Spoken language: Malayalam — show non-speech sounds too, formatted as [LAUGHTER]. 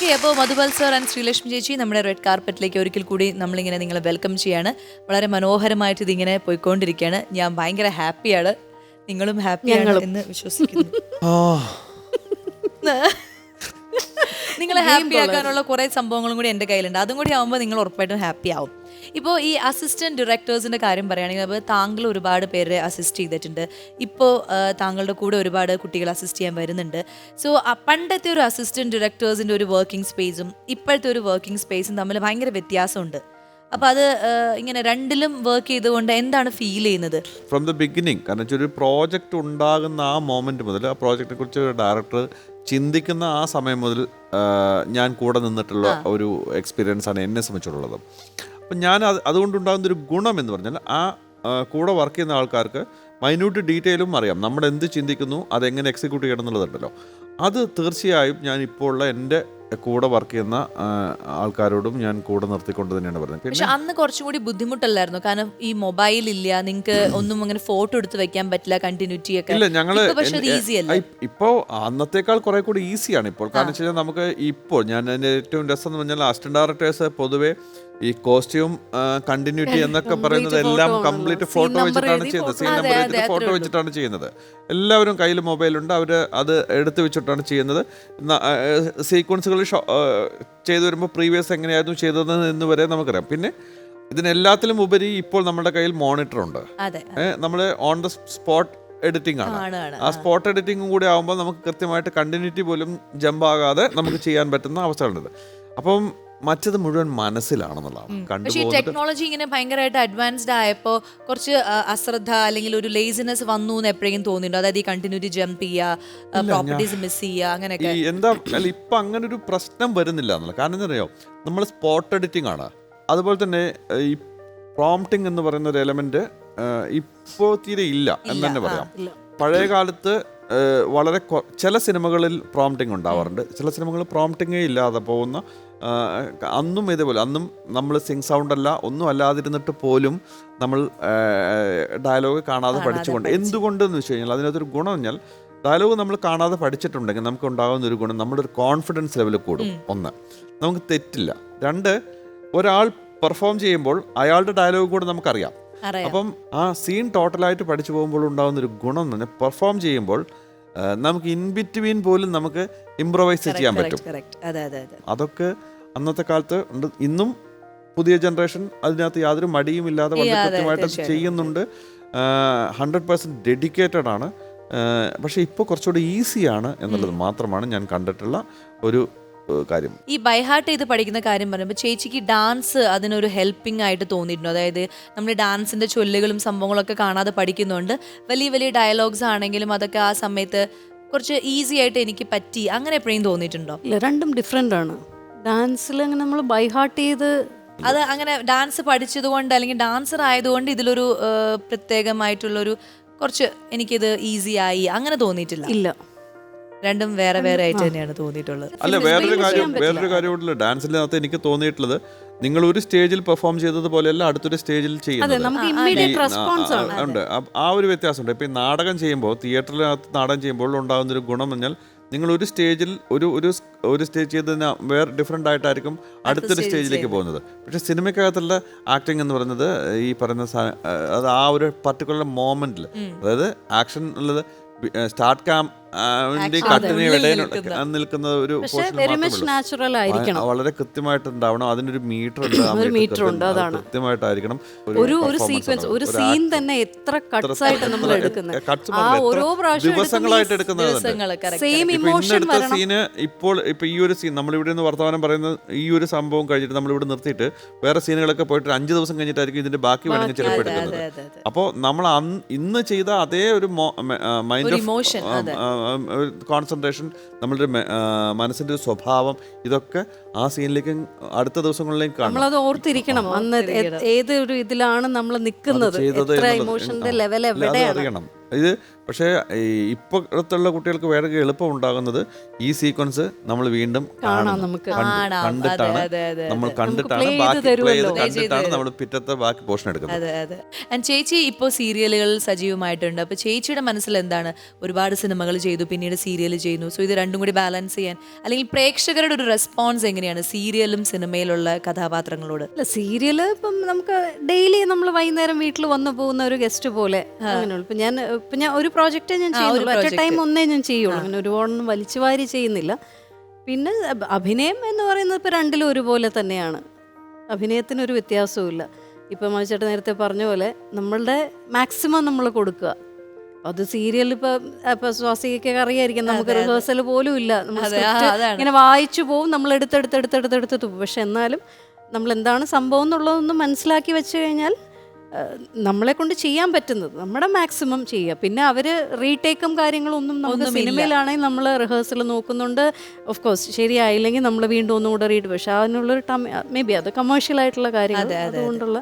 ഓക്കെ അപ്പോൾ മധുബൽ സർ ആൻഡ് ശ്രീലക്ഷ്മി ചേച്ചി നമ്മുടെ റെഡ് കാർപ്പറ്റിലേക്ക് ഒരിക്കൽ കൂടി നമ്മളിങ്ങനെ നിങ്ങളെ വെൽക്കം ചെയ്യാണ്. വളരെ മനോഹരമായിട്ട് ഇതിങ്ങനെ പോയിക്കൊണ്ടിരിക്കുകയാണ്. ഞാൻ ഭയങ്കര ഹാപ്പിയാണ് നിങ്ങളും ഹാപ്പിയാണ് എന്ന് വിശ്വസിക്കുന്നു. നിങ്ങളെ ഹാപ്പി ആക്കാനുള്ള കുറെ സംഭവങ്ങളും കൂടി എന്റെ കയ്യിലുണ്ട്. അതും കൂടി ആവുമ്പോൾ നിങ്ങൾ ഉറപ്പായിട്ടും ഹാപ്പി ആവും. ഇപ്പോൾ ഈ അസിസ്റ്റന്റ് ഡയറക്ടേഴ്സിന്റെ കാര്യം പറയുകയാണെങ്കിൽ അപ്പോൾ താങ്കൾ ഒരുപാട് പേരെ അസിസ്റ്റ് ചെയ്തിട്ടുണ്ട്. ഇപ്പോൾ താങ്കളുടെ കൂടെ ഒരുപാട് കുട്ടികൾ അസിസ്റ്റ് ചെയ്യാൻ വരുന്നുണ്ട്. സോ പണ്ടത്തെ ഒരു അസിസ്റ്റന്റ് ഡയറക്ടേഴ്സിന്റെ ഒരു വർക്കിംഗ് സ്പേസും ഇപ്പോഴത്തെ ഒരു വർക്കിംഗ് സ്പേസും തമ്മിൽ ഭയങ്കര വ്യത്യാസമുണ്ട്. അപ്പൊ അത് ഇങ്ങനെ രണ്ടിലും വർക്ക് ചെയ്തുകൊണ്ട് എന്താണ് ഫീൽ ചെയ്യുന്നത്? ഫ്രം ദ ബിഗിനിങ് കാരണം വെച്ചാൽ ഒരു പ്രോജക്റ്റ് ഉണ്ടാകുന്ന ആ മോമെന്റ് മുതൽ ആ പ്രോജക്റ്റിനെ കുറിച്ച് ഡയറക്ടർ ചിന്തിക്കുന്ന ആ സമയം മുതൽ ഞാൻ കൂടെ നിന്നിട്ടുള്ള ഒരു എക്സ്പീരിയൻസ് ആണ് എന്നെ സംബന്ധിച്ചുള്ളത്. അപ്പം ഞാൻ അത് അതുകൊണ്ടുണ്ടാകുന്ന ഒരു ഗുണം എന്ന് പറഞ്ഞാൽ ആ കൂടെ വർക്ക് ചെയ്യുന്ന ആൾക്കാർക്ക് മൈന്യൂട്ട് ഡീറ്റെയിലും അറിയാം. നമ്മൾ എന്ത് ചിന്തിക്കുന്നു അതെങ്ങനെ എക്സിക്യൂട്ട് ചെയ്യണം എന്നുള്ളതുണ്ടല്ലോ. അത് തീർച്ചയായും ഞാൻ ഇപ്പോൾ ഉള്ള എന്റെ കൂടെ വർക്ക് ചെയ്യുന്ന ആൾക്കാരോടും ഞാൻ കൂടെ നിർത്തിക്കൊണ്ട് തന്നെയാണ് പറഞ്ഞത് പക്ഷെ അന്ന് കുറച്ചും കൂടി ബുദ്ധിമുട്ടല്ലായിരുന്നു. കാരണം ഈ മൊബൈൽ ഇല്ല നിങ്ങൾക്ക് ഒന്നും അങ്ങനെ ഫോട്ടോ എടുത്ത് വെക്കാൻ പറ്റില്ല കണ്ടിന്യൂറ്റി ഒക്കെ. ഇല്ല ഞങ്ങൾ അല്ല? ഇപ്പോ അന്നത്തേക്കാൾ കുറെ കൂടി ഈസിയാണ് ഇപ്പോൾ. കാരണം വെച്ചാൽ നമുക്ക് ഇപ്പോൾ ഞാൻ എന്റെ ഏറ്റവും രസം എന്ന് പറഞ്ഞാൽ അസിസ്റ്റന്റ് ഡയറക്ടേഴ്സ് പൊതുവെ ഈ കോസ്റ്റ്യൂം കണ്ടിന്യൂറ്റി [LAUGHS] എന്നൊക്കെ പറയുന്നത് എല്ലാം കംപ്ലീറ്റ് ഫോട്ടോ വെച്ചിട്ടാണ് ചെയ്യുന്നത്. സീൻ നമ്പർ വെച്ചിട്ട് ഫോട്ടോ വെച്ചിട്ടാണ് ചെയ്യുന്നത്. എല്ലാവരും കയ്യിൽ മൊബൈലുണ്ട് അവർ അത് എടുത്തു വെച്ചിട്ടാണ് ചെയ്യുന്നത്. സീക്വൻസുകൾ ചെയ്തു വരുമ്പോൾ പ്രീവിയസ് എങ്ങനെയായിരുന്നു ചെയ്തത് എന്ന് വരെ നമുക്കറിയാം. പിന്നെ ഇതിനെല്ലാത്തിലും ഉപരി ഇപ്പോൾ നമ്മുടെ കയ്യിൽ മോണിറ്റർ ഉണ്ട്. നമ്മൾ ഓൺ ദ സ്പോട്ട് എഡിറ്റിംഗ് ആണ്. ആ സ്പോട്ട് എഡിറ്റിംഗും കൂടി ആകുമ്പോൾ നമുക്ക് കൃത്യമായിട്ട് കണ്ടിന്യൂറ്റി പോലും ജമ്പ് ആകാതെ നമുക്ക് ചെയ്യാൻ പറ്റുന്ന അവസരമുണ്ട് അപ്പം മറ്റത് മുഴുവൻ മനസ്സിലാണെന്നുള്ളതാണ്. പക്ഷേ ഈ ടെക്നോളജി ഇങ്ങനെ ഭയങ്കരമായിട്ട് അഡ്വാൻസ്ഡ് ആയപ്പോൾ കുറച്ച് ആ, അശ്രദ്ധ അല്ലെങ്കിൽ ഒരു ലേസിനെസ് വന്നു എന്ന് എപ്പോഴെങ്കിലും തോന്നിയിട്ടുണ്ടോ? അതായത് ഈ കണ്ടിന്യൂറ്റി ജമ്പ് ചെയ്യുക പ്രോപ്പർട്ടീസ് മിസ് ചെയ്യുക അങ്ങനെയൊക്കെ? ഈ എന്താ അല്ല ഇപ്പൊ അങ്ങനെ ഒരു പ്രശ്നം വരുന്നില്ല എന്നുള്ള. കാരണം എന്താ അറിയോ നമ്മൾ സ്പോട്ട് എഡിറ്റിംഗ് ആണ്. അതുപോലെ തന്നെ ഏഹ്, ഈ പ്രോംപ്റ്റിംഗ് എന്ന് പറയുന്ന ഒരു എലമെന്റ് ഇപ്പോൾ തീരെ ഇല്ല എന്ന് തന്നെ പറയാം. പഴയ കാലത്ത് ഏഹ്, വളരെ കൊ- ചില സിനിമകളിൽ പ്രോംപ്റ്റിംഗ് ഉണ്ടാവാറുണ്ട്. ചില സിനിമകളിൽ പ്രോംപ്റ്റിംഗേ ഇല്ലാതെ പോകുന്ന അന്നും ഇതേപോലെ അന്നും നമ്മൾ സിങ് സൗണ്ട് അല്ല ഒന്നും അല്ലാതിരുന്നിട്ട് പോലും നമ്മൾ ഡയലോഗ് കാണാതെ പഠിച്ചുകൊണ്ട്. എന്തുകൊണ്ടെന്ന് വെച്ച് കഴിഞ്ഞാൽ അതിനകത്തൊരു ഗുണം പറഞ്ഞാൽ ഡയലോഗ് നമ്മൾ കാണാതെ പഠിച്ചിട്ടുണ്ടെങ്കിൽ നമുക്ക് ഉണ്ടാകുന്ന ഒരു ഗുണം നമ്മുടെ ഒരു കോൺഫിഡൻസ് ലെവൽ കൂടും. ഒന്ന് നമുക്ക് തെറ്റില്ല. രണ്ട് ഒരാൾ പെർഫോം ചെയ്യുമ്പോൾ അയാളുടെ ഡയലോഗ് കൂടെ നമുക്കറിയാം. അപ്പം ആ സീൻ ടോട്ടലായിട്ട് പഠിച്ചു പോകുമ്പോൾ ഉണ്ടാകുന്ന ഒരു ഗുണം എന്ന് പറഞ്ഞാൽ പെർഫോം ചെയ്യുമ്പോൾ നമുക്ക് ഇൻ ബിറ്റ്വീൻ പോലും നമുക്ക് ഇംപ്രൊവൈസ് ചെയ്യാൻ പറ്റും. അതൊക്കെ അന്നത്തെ കാലത്ത് ഉണ്ട്. ഇന്നും പുതിയ ജനറേഷൻ അതിനകത്ത് യാതൊരു മടിയും ഇല്ലാതെ വളരെ കൃത്യമായിട്ട് ചെയ്യുന്നുണ്ട്. ഹൺഡ്രഡ് പെർസെന്റ് ഡെഡിക്കേറ്റഡ് ആണ്. പക്ഷേ ഇപ്പോൾ കുറച്ചുകൂടി ഈസിയാണ് എന്നുള്ളത് മാത്രമാണ് ഞാൻ കണ്ടിട്ടുള്ള ഒരു കാര്യം. ഈ ബൈഹാർട്ട് ചെയ്ത് പഠിക്കുന്ന കാര്യം പറയുമ്പോൾ ചേച്ചിക്ക് ഡാൻസ് അതിനൊരു ഹെൽപ്പിംഗ് ആയിട്ട് തോന്നിയിട്ടുണ്ടോ. അതായത് നമ്മൾ ഡാൻസിന്റെ ചൊല്ലുകളും സംഭവങ്ങളൊക്കെ കാണാതെ പഠിക്കുന്നുണ്ട് വലിയ വലിയ ഡയലോഗ്സ് ആണെങ്കിലും അതൊക്കെ ആ സമയത്ത് കുറച്ച് ഈസി ആയിട്ട് എനിക്ക് പറ്റി. അങ്ങനെ എപ്പോഴും തോന്നിയിട്ടുണ്ടോ? ഇല്ല രണ്ടും ഡിഫറെന്റ് ആണ്. ഡാൻസിൽ അങ്ങനെ നമ്മൾ ബൈഹാർട്ട് ചെയ്ത് അത് അങ്ങനെ ഡാൻസ് പഠിച്ചത് കൊണ്ട് അല്ലെങ്കിൽ ഡാൻസർ ആയതുകൊണ്ട് ഇതിലൊരു പ്രത്യേകമായിട്ടുള്ളൊരു കുറച്ച് എനിക്കിത് ഈസി ആയി. അങ്ങനെ തോന്നിയിട്ടില്ല? ഇല്ല. രണ്ടും വേറെ വേറെ ആയിട്ട് തന്നെയാണ് തോന്നിയിട്ടുള്ളത്. അല്ല വേറൊരു കാര്യം. വേറൊരു കാര്യമുണ്ടല്ലോ ഡാൻസിനകത്ത് എനിക്ക് തോന്നിയിട്ടുള്ളത് നിങ്ങൾ ഒരു സ്റ്റേജിൽ പെർഫോം ചെയ്തതുപോലെയല്ല അടുത്തൊരു സ്റ്റേജിൽ അതെ ചെയ്യുന്നത് നമുക്ക് ആ, ഇമ്മീഡിയറ്റ് റെസ്പോൺസ് ആണ്. ഉണ്ട്. ആ- ഒരു വ്യത്യാസമുണ്ട്. ഇപ്പൊ ഈ നാടകം ചെയ്യുമ്പോൾ തിയേറ്ററിനകത്ത് നാടകം ചെയ്യുമ്പോൾ ഉണ്ടാകുന്ന ഒരു ഗുണം എന്നാൽ പറഞ്ഞാൽ നിങ്ങൾ ഒരു സ്റ്റേജിൽ ഒരു ഒരു ഒരു സ്റ്റേജ് ചെയ്തതിന് വേറെ ഡിഫറെന്റ് ആയിട്ടായിരിക്കും അടുത്തൊരു സ്റ്റേജിലേക്ക് പോകുന്നത്. പക്ഷേ സിനിമയ്ക്കകത്തുള്ള ആക്ടിങ് എന്ന് പറയുന്നത് ഈ പറയുന്ന സാ- അത് ആ ഒരു പർട്ടിക്കുലർ മോമെന്റിൽ അതായത് ആക്ഷൻ ഉള്ളത് സ്റ്റാർട്ട് ക്യാം Action കട്ടിന് ഇടയിൽ നിൽക്കുന്ന. ഒരു. നാച്ചുറൽ ആയിരിക്കണം. വളരെ കൃത്യമായിട്ട് ഉണ്ടാവണം അതിനൊരു മീറ്റർ ഉണ്ട് ഒരു meter ഉണ്ട്, അതാണ്. കൃത്യമായിട്ടായിരിക്കണം ഒരു ഒരു സീക്വൻസ് ഒരു സീൻ തന്നെ എത്ര കട്ട്സ് ആയിട്ട് നമ്മൾ എടുക്കുന്നത്? ആ ഓരോ പ്രാവശ്യം ദിവസങ്ങളായിട്ട് എടുക്കുന്നത് സെയിം ഇമോഷൻ സീന് ഇപ്പോൾ ഇപ്പൊ ഈ ഒരു സീൻ നമ്മളിവിടെ നിന്ന് വർത്തമാനം പറയുന്ന ഈ ഒരു സംഭവം കഴിഞ്ഞിട്ട് നമ്മൾ ഇവിടെ നിർത്തിയിട്ട് വേറെ സീനുകളൊക്കെ പോയിട്ട് അഞ്ച് ദിവസം കഴിഞ്ഞിട്ടായിരിക്കും ഇതിന്റെ ബാക്കി വേണമെങ്കിൽ ചിലപ്പോൾ എടുക്കുന്നത്. അപ്പോൾ നമ്മൾ ഇന്ന് ചെയ്ത അതേ ഒരു മൈൻഡ് അതെ. കോൺസെൻട്രേഷൻ നമ്മളുടെ മനസ്സിന്റെ ഒരു സ്വഭാവം ഇതൊക്കെ ആ സീനിലേക്കും അടുത്ത ദിവസങ്ങളിലേക്കും കാണും നമ്മളത് ഓർത്തിരിക്കണം. അന്ന് ഏതൊരു ഇതിലാണ് നമ്മൾ നിൽക്കുന്നത്? എത്ര ഇമോഷന്റെ ലെവൽ എവിടെയാണ്? അറിയണം. ഇത് പക്ഷേ ഈ ഇപ്പോഴത്തുള്ള കുട്ടികൾക്ക് വേറെ എളുപ്പം ഉണ്ടാകുന്നത് ഈ സീക്വൻസ് നമ്മൾ വീണ്ടും കാണാം നമുക്ക്. കണ്ടിട്ടാണ് അതെ, അതെ, നമ്മൾ കണ്ടിട്ടാണ് ബാക്കി കണ്ടിട്ടാണ് നമ്മൾ പിറ്റത്തെ ബാക്കി പോർഷൻ എടുക്കുന്നത്. അതെ അതെ. ആൻഡ് ചേച്ചി ഇപ്പോൾ സീരിയലുകൾ സജീവമായിട്ടുണ്ട്. അപ്പോൾ ചേച്ചിയുടെ മനസ്സിൽ എന്താണ്? ഒരുപാട് സിനിമകൾ ചെയ്തു പിന്നീട് സീരിയൽ ചെയ്യുന്നു. സോ ഇത് രണ്ടും കൂടി ബാലൻസ് ചെയ്യാൻ. അല്ലെങ്കിൽ പ്രേക്ഷകരുടെ ഒരു റെസ്പോൺസ് എങ്ങനെയാണ് സീരിയലും സിനിമയിലുള്ള കഥാപാത്രങ്ങളോട്? അല്ല സീരിയൽ ഇപ്പം നമുക്ക് ഡെയിലി നമ്മൾ വൈകുന്നേരം വീട്ടിൽ വന്നു പോകുന്ന ഒരു ഗസ്റ്റ് പോലെ അങ്ങനെയുള്ളൂ. ഇപ്പം ഞാൻ ഇപ്പം ഞാൻ ഒരു പ്രോജക്റ്റേ ഞാൻ ചെയ്യുന്നുള്ളൂ. ഒറ്റ ടൈം ഒന്നേ ഞാൻ ചെയ്യുള്ളൂ. അങ്ങനെ ഒരുപാടൊന്നും വലിച്ചു വാരി ചെയ്യുന്നില്ല. പിന്നെ അഭിനയം എന്ന് പറയുന്നത് ഇപ്പം രണ്ടിലും ഒരുപോലെ തന്നെയാണ്. അഭിനയത്തിനൊരു വ്യത്യാസവും ഇപ്പം മണിച്ചേട്ടൻ നേരത്തെ പറഞ്ഞ പോലെ നമ്മളുടെ മാക്സിമം നമ്മൾ കൊടുക്കുക. അത് സീരിയൽ ഇപ്പൊ ഇപ്പൊ സ്വാസികൊക്കെ അറിയായിരിക്കും. നമുക്ക് റിഹേഴ്സൽ പോലും ഇല്ല. ഇങ്ങനെ വായിച്ചു പോവും. നമ്മൾ എടുത്തെടുത്തെടുത്തെടുത്തെടുത്ത് തുപ്പും പക്ഷെ എന്നാലും നമ്മൾ എന്താണ് സംഭവം എന്നുള്ളതൊന്നും മനസ്സിലാക്കി വെച്ച് കഴിഞ്ഞാൽ നമ്മളെ കൊണ്ട് ചെയ്യാൻ പറ്റുന്നത് നമ്മുടെ മാക്സിമം ചെയ്യുക പിന്നെ അവർ റീടേക്കും കാര്യങ്ങളും ഒന്നും നമുക്ക്. സിനിമയിലാണെങ്കിൽ നമ്മൾ റിഹേഴ്സൽ നോക്കുന്നുണ്ട് ഓഫ് കോഴ്സ് ശരിയായില്ലെങ്കിൽ നമ്മൾ വീണ്ടും ഒന്നുകൂടെ റീഡ് പക്ഷെ അതിനുള്ളൊരു മേ ബി അത് കമേഴ്ഷ്യൽ ആയിട്ടുള്ള കാര്യങ്ങൾ അതെ, അതെ, അതെ. അതുകൊണ്ടുള്ള